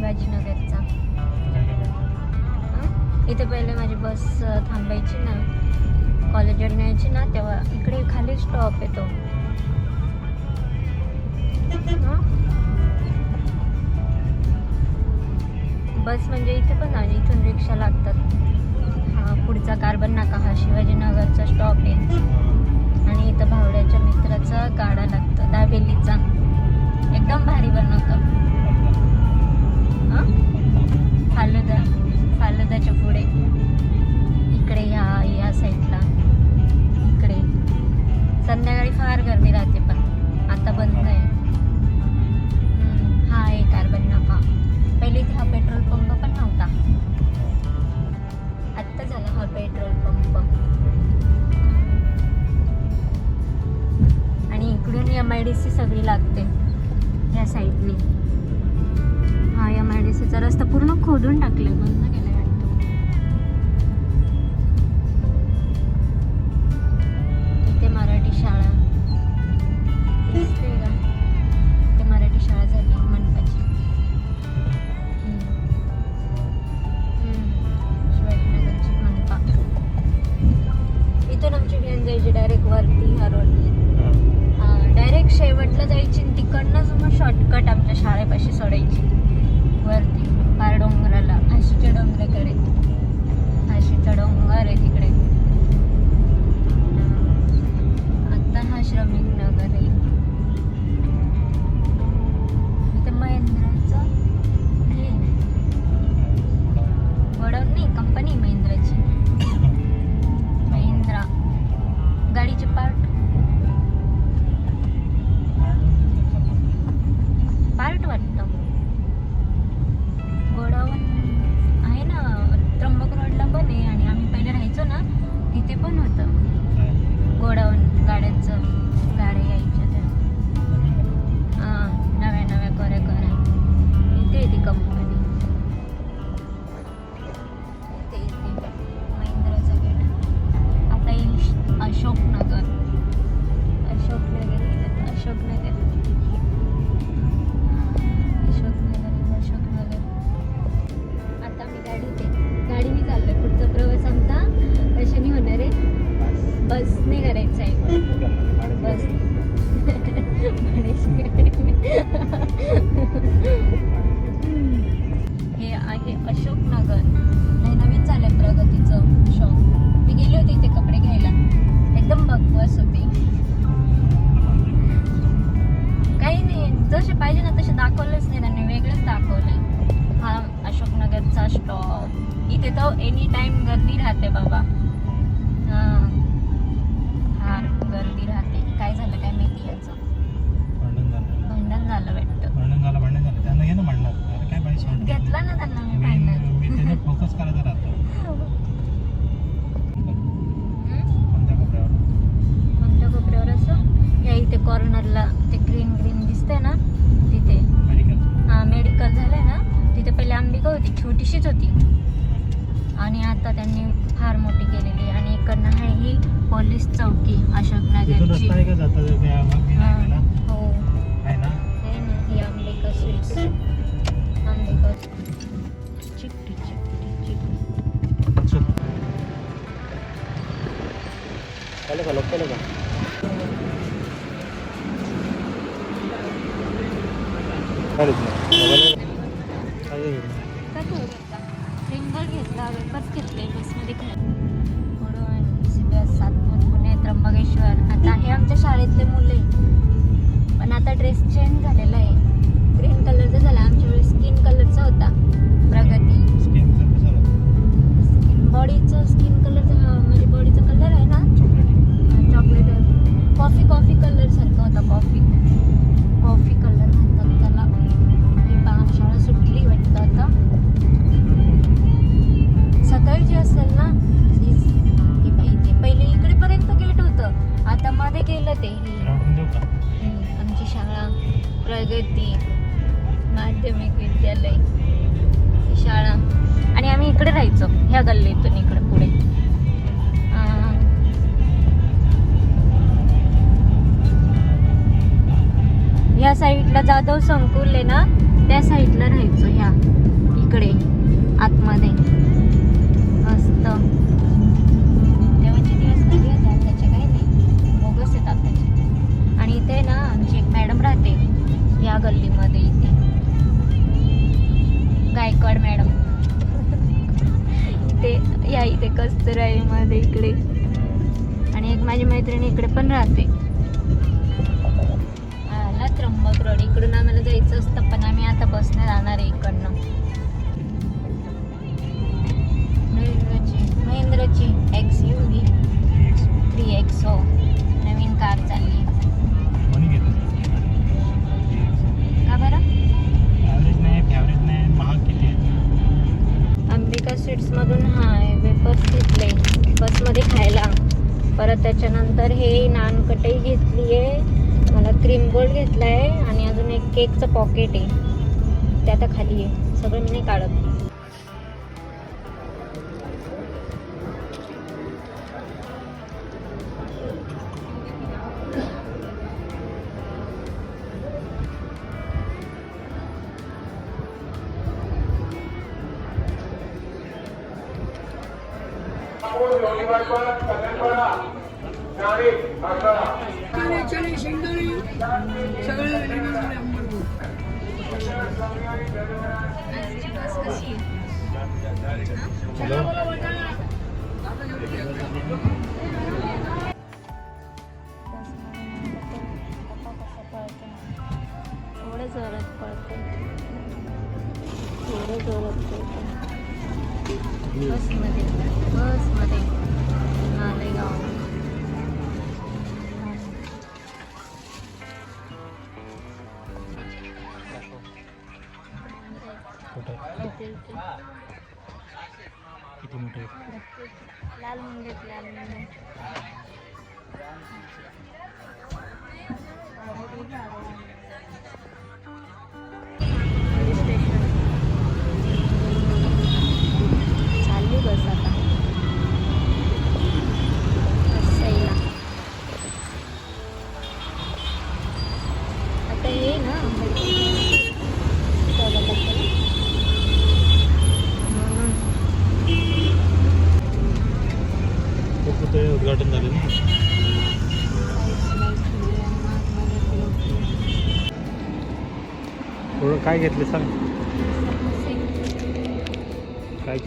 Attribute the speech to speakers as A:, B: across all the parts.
A: संभाजीनगरचा इथे पहिले माझी बस थांबायची ना. कॉलेजवर न्यायची ना तेव्हा इकडे खाली स्टॉप येतो. बस म्हणजे इथे पण ना इथून रिक्षा लागतात. हा पुढचा कार्बन नाका हा शिवाजीनगरचा स्टॉप आहे. आणि इथं भावड्याच्या मित्राचा गाडा लागतो दाबेलीचा एकदम भारी बनवतो. फालुदा फालुदाच्या पुढे. इकडे या या साईडला इकडे. संध्याकाळी फार गर्दी राहते पण. आता बंद आहे. हा आहे कार्बन नाका. पहिले इथे हा पेट्रोल पंप पण नव्हता. आत्ता झाला हा पेट्रोल पंप आणि इकडून एम आय डी सी सगळी लागते. या साईडने हा एम आय डी सीचा रस्ता पूर्ण खोदून टाकले बंद केलाय वाटतं. इथे मराठी शाळा. हे आहे अशोकनगर. नाही नवीन झालंय प्रगतीचं शॉप मी गेले होते इथे कपडे घ्यायला. एकदम बकवास होते. काही नाही जसे पाहिजे ना तसे दाखवलंच नाही त्यांनी वेगळंच दाखवलंय. हा अशोकनगरचा स्टॉप इथे तर एनी टाइम गर्दी राहते बाबा. दिसतंय ना तिथे.
B: मेडिकल
A: हा मेडिकल झालंय ना तिथे पहिले अंबिका होती छोटीशीच होती. आणि आता त्यांनी फार मोठी केलेली आहे. आणि इकडनं आहे ही पोलीस चौकी अशोकनगरची हा, हो ही. अंबिका स्वीट्स अंबिका चिकटी चिकटी चिकटी. Полезно. प्रगती माध्यमिक विद्यालय शाळा. आणि आम्ही इकडे राहायचो ह्या गल्लीतून इकडे पुढे. ह्या साईडला जाधव संकुल आहे ना त्या साईडला राहायचो ह्या इकडे आतमध्ये. मस्त. तेव्हाचे दिवस कधी होते आताचे काही नाही. बोगस येतात आताचे. आणि इथे ना आमची एक मॅडम राहते या गल्लीमध्ये इथे. गायकवाड मॅडम. इथे या इथे कस्तराईमध्ये इकडे. आणि एक माझी मैत्रिणी इकडे पण राहते. आला त्र्यंबक रोड. इकडून आम्हाला जायचं असतं पण आम्ही आता बसने जाणार आहे इकडनं. महिंद्राची X U V three X हो नवीन कार चालली. तर हे नानकटही घेतली आहे. मला क्रीम गोल्ड घेतला आहे आणि अजून एक केकचं पॉकेट आहे. ते आता खाली आहे. सगळं मी नाही काढत.
C: चणे शेंगदाणे सगळे
A: थोडं जोरात पळते थोडं जोरात पळते बसमध्ये. बसमध्ये.
B: किती मोठे
A: लाल मुंडेत लाल मुंडे. चालली बस.
B: काय घेतले सांग. काय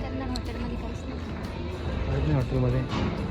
A: करणार हॉटेलमध्ये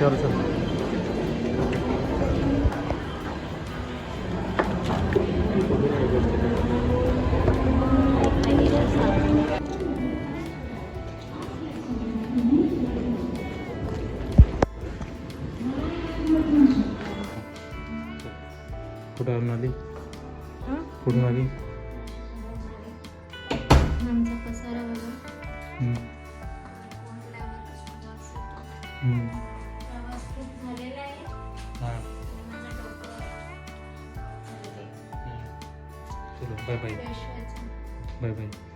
B: चालेल याच्यावर चल
A: आणि रस्सा.
B: कुठं आणून आली
A: हं?
B: कुठून आली
A: आमचा पसारा बघा
B: 没
A: 有
B: 没有